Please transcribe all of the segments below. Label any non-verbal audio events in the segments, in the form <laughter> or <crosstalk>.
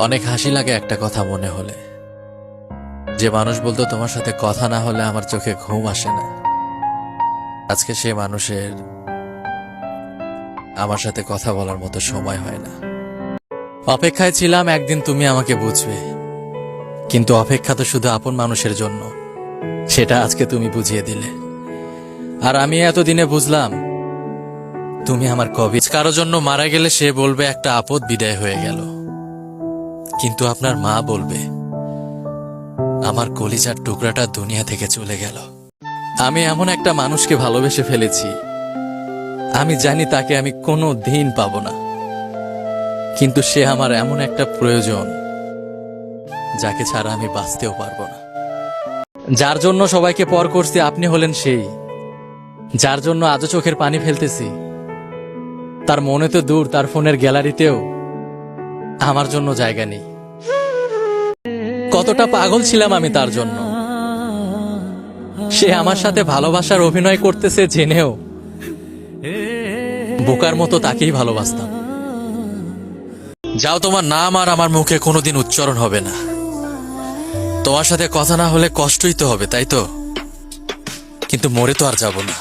অনেক হাসি লাগে একটা কথা মনে হলে। যে মানুষ বলতো, তোমার সাথে কথা না হলে আমার চোখে ঘুম আসে না। আজকে সে মানুষের আমার সাথে কথা বলার মতো সময় হয় না। অপেক্ষায় ছিলাম, একদিন তুমি আমাকে বুঝবে। কিন্তু অপেক্ষা তো শুধু আপন মানুষের জন্য। সেটা আজকে তুমি বুঝিয়ে দিলে। আর আমি এতদিনে বুঝলাম, তুমি আমার কবি। কারও জন্য মারা গেলে সে বলবে, একটা আপদ বিদায় হয়ে গেল। কিন্তু আপনার মা বলবে, আমার কলিজার টুকরাটা দুনিয়া থেকে চলে গেল। আমি এমন একটা মানুষকে ভালোবেসে ফেলেছি। আমি জানি তাকে আমি কোনো দিন পাবো না। কিন্তু সে আমার এমন একটা প্রয়োজন, যাকে ছাড়া আমি বাঁচতেও পারব না। যার জন্য সবাইকে পর করছি, আপনি হলেন সেই। যার জন্য আজও চোখের পানি ফেলতেছি, তার মনে তো দূর, তার ফোনের গ্যালারিতেও আমার জন্য জায়গা নেই। কতটা পাগল ছিলাম আমি তার জন্য। সে আমার সাথে ভালোবাসার অভিনয় করতেছে জেনেও। বোকার মতো তাকেই ভালোবাসতাম। যাও তোমার নাম আর আমার মুখে কোনোদিন উচ্চারণ হবে না। তোমার সাথে কথা না হলে কষ্টই তো হবে, তাই তো? কিন্তু মরে তো আর যাব না।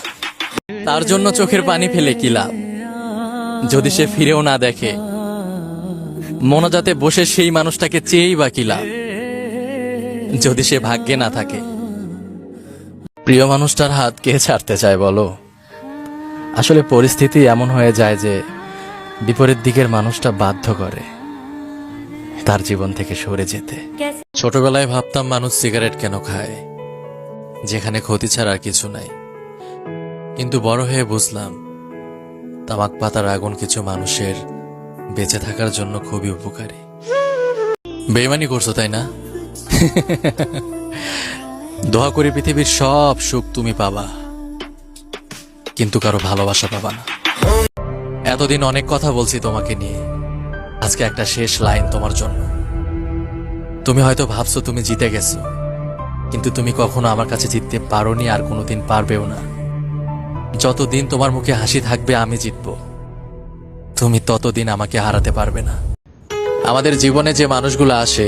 তার জন্য চোখের পানি ফেলে কি লাভ? যদি সে ফিরেও না দেখে মনোজাতে বসে সেই মানুষটাকে চেয়েই বা কি লাভ? যদি সে ভাগ্যে না থাকে। প্রিয় মানুষটার হাত কে ছাড়তে চায় বলো? আসলে পরিস্থিতি এমন হয়ে যায় যে বিপরীত দিকের মানুষটা বাধ্য করে তার জীবন থেকে সরে যেতে। ছোটবেলায় ভাবতাম মানুষ সিগারেট কেন খায়? যেখানে ক্ষতি ছাড়া আর কিছু নাই। কিন্তু বড় হয়ে বুঝলাম, তামাক পাতার আগুন কিছু মানুষের বেঁচে থাকার জন্য খুবই উপকারী। বেইমানি করছ, তাই না? <laughs> দোয়া করি পৃথিবীর সব সুখ তুমি পাবা, কিন্তু কারও ভালোবাসা পাবা না। এতদিন অনেক কথা বলছি তোমাকে নিয়ে। আজকে একটা শেষ লাইন তোমার জন্য। তুমি হয়তো ভাবছ তুমি জিতে গেছো, কিন্তু তুমি কখনো আমার কাছে জিততে পারোনি আর কোনোদিন পারবেও না। যতদিন তোমার মুখে হাসি থাকবে আমি জিতব। তুমি ততদিন আমাকে হারাতে পারবে না। আমাদের জীবনে যে মানুষগুলো আসে,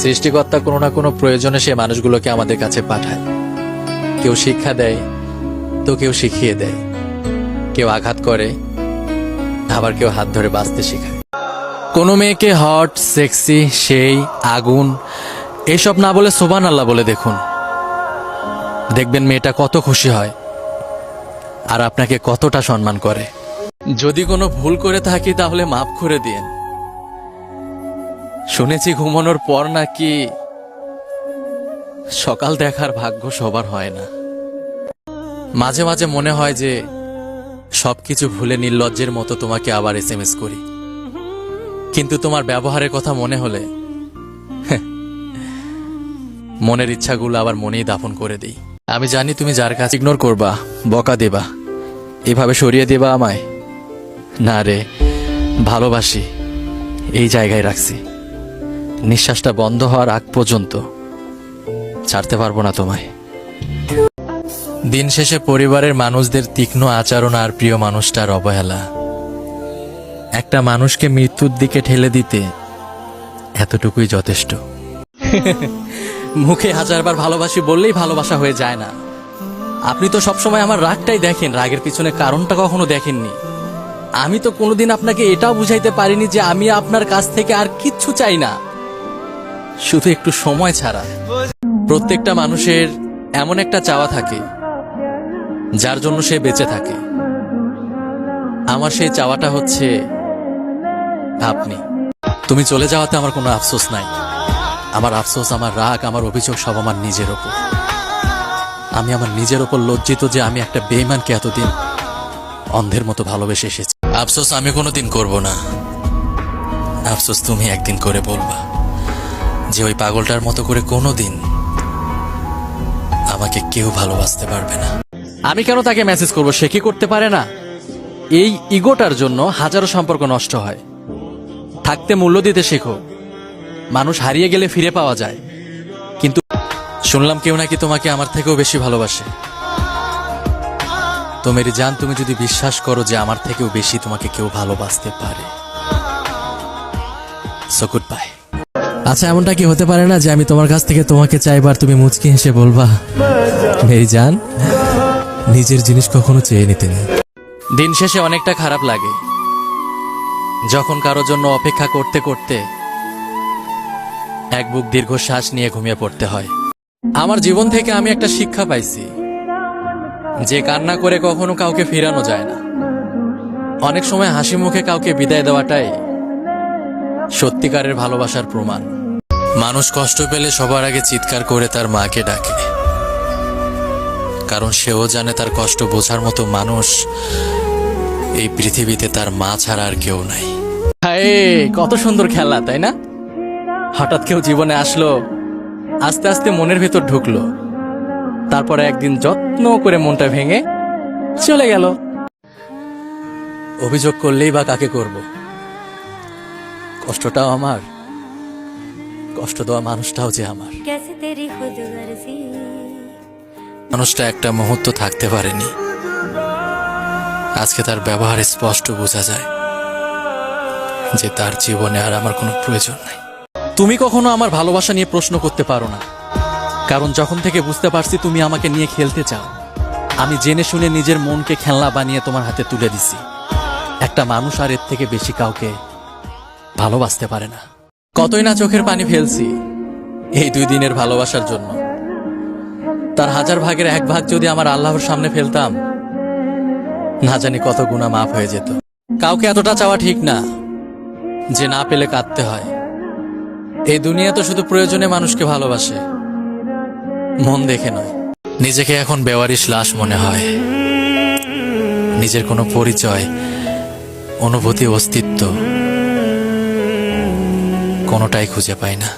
সৃষ্টিকর্তা কোনো না কোনো প্রয়োজনে সে মানুষগুলোকে আমাদের কাছে পাঠায়। কেউ শিক্ষা দেয়, তো কেউ শিখিয়ে দেয়। কেউ আঘাত করে, আবার কেউ হাত ধরে বাঁচতে শেখায়। কোনো মেয়েকে হট, সেক্সি, সেই, আগুন, এসব না বলে সোবান আল্লাহ বলে দেখুন। দেখবেন মেয়েটা কত খুশি হয়, আর আপনাকে কতটা সম্মান করে। যদি কোনো ভুল করে থাকি, তাহলে মাফ করে দিন। শুনেছি ঘুমানোর পর নাকি সকাল দেখার ভাগ্য সবার হয় না। মাঝে মাঝে মনে হয় যে সবকিছু ভুলে নির্লজ্জের মতো তোমাকে আবার এস এম এস করি। কিন্তু তোমার ব্যবহারের কথা মনে হলে মনের ইচ্ছাগুলো আবার মনেই দাফন করে দিই। আমি জানি তুমি যার কাছে ইগনোর করবা, বকা দেবা, এভাবে সরিয়ে দেবা আমায়। না রে, ভালোবাসি, এই জায়গায় রাখছি। নিঃশ্বাসটা বন্ধ হওয়ার আগ পর্যন্ত ছাড়তে পারব না তোমায়। দিন শেষে পরিবারের মানুষদের তীক্ষ্ণ আচরণ আর প্রিয় মানুষটার অবহেলা। একটা মানুষকে মৃত্যুর দিকে ঠেলে দিতে এতটুকুই যথেষ্ট। মুখে হাজারবার ভালোবাসি বললেই ভালোবাসা হয়ে যায় না। আপনি তো সবসময় আমার রাগটাই দেখেন, রাগের পিছনে কারণটা কখনো দেখেননি। আমি তো কোনোদিন আপনাকে এটাও বুঝাইতে পারিনি যে আমি আপনার কাছ থেকে আর কিচ্ছু চাই না। শুধু একটু সময় ছাড়া। প্রত্যেকটা মানুষের এমন একটা চাওয়া থাকে, যার জন্য সে বেঁচে থাকে। আমার সেই চাওয়াটা হচ্ছে আপনি। তুমি চলে যাওয়াতে আমার কোনো আফসোস নাই। আমার আফসোস, আমার রাগ, আমার অভিযোগ সব আমার নিজের ওপর। আমি আমার নিজের ওপর লজ্জিত যে আমি একটা বেইমানকে এতদিন অন্ধের মতো ভালোবেসে এসেছি। আফসোস আমি কোনোদিন করব না। আফসোস তুমি একদিন করে বলবা যে ওই পাগলটার মতো করে কোনোদিন আমাকে কেউ ভালোবাসতে পারবে না। আমি কেন তাকে মেসেজ করব? সে কি করতে পারে না? এই ইগোটার জন্য হাজারো সম্পর্ক নষ্ট হয়। থাকতে মূল্য দিতে শেখো। মানুষ হারিয়ে গেলে ফিরে পাওয়া যায়। কিন্তু শুনলাম কেউ নাকি তোমাকে আমার থেকেও বেশি ভালোবাসে। তো মেরি জান, তুমি যদি বিশ্বাস করো যে আমার থেকেও বেশি তোমাকে কেউ ভালোবাসতে পারে। সো গুড বাই আচ্ছা এমনটা কি হতে পারে না যে আমি তোমার কাছ থেকে তোমাকে চাইবার তুমি মুচকি হেসে বলবা মেরি জান, নিজের জিনিস কখনো চেয়ে নিতে নেই দিন শেষে অনেকটা খারাপ লাগে। যখন কারোর জন্য অপেক্ষা করতে করতে এক বুক দীর্ঘ শ্বাস নিয়ে ঘুমিয়ে পড়তে হয়। আমার জীবন থেকে আমি একটা শিক্ষা পাইছি। যে কান্না করে কখনো কাউকে ফিরানো যায় না। অনেক সময় হাসি মুখে কাউকে বিদায় দেওয়াটাই সত্যিকারের ভালোবাসার প্রমাণ। মানুষ কষ্ট পেলে সবার আগে চিৎকার করে তার মাকে ডাকে। কারণ সেও জানে তার কষ্ট বোঝার মতো মানুষ এই পৃথিবীতে তার মা ছাড়া আর কেউ নাই। কত সুন্দর খেলা তাই না? হঠাৎ কেউ জীবনে আসলো, আস্তে আস্তে মনের ভেতর ঢুকলো। তারপরে একদিন যত্ন করে মনটা ভেঙে চলে গেল। অভিযোগ করলেই বা কাকে করব? কষ্টটাও আমার কষ্ট দেওয়া মানুষটাও যে আমার। মানুষটা একটা মুহূর্ত থাকতে পারেনি। আজকে তার ব্যবহার স্পষ্ট বোঝা যায় যে তার জীবনে আর আমার কোনো প্রয়োজন নাই। তুমি কখনো আমার ভালোবাসা নিয়ে প্রশ্ন করতে পারো না। কারণ যখন থেকে বুঝতে পারছি তুমি আমাকে নিয়ে খেলতে চাও, আমি জেনে শুনে নিজের মনকে খেলনা বানিয়ে তোমার হাতে তুলে দিছি। একটা মানুষ আর এর থেকে বেশি কাউকে ভালোবাসতে পারে না। কতই না চোখের পানি ফেলছি এই দুই দিনের ভালোবাসার জন্য। তার হাজার ভাগের এক ভাগ যদি আমার আল্লাহর সামনে ফেলতাম, না জানি কত গুণা মাফ হয়ে যেত। কাউকে এতটা চাওয়া ঠিক না যে না পেলে কাঁদতে হয়। এই দুনিয়া তো শুধু প্রয়োজনে মানুষকে ভালোবাসে। মন দেখে নয়। নিজেকে এখন বেওয়ারিশ লাশ মনে হয়। নিজের কোনো পরিচয়, অনুভূতি, অস্তিত্ব কোনোটাই খুঁজে পাই না।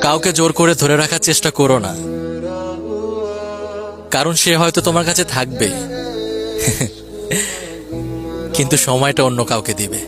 কাউকে জোর করে ধরে রাখার চেষ্টা করো না। কারণ সে হয়তো তোমার কাছে থাকবে। কিন্তু সময়টা অন্য কাউকে দিবে।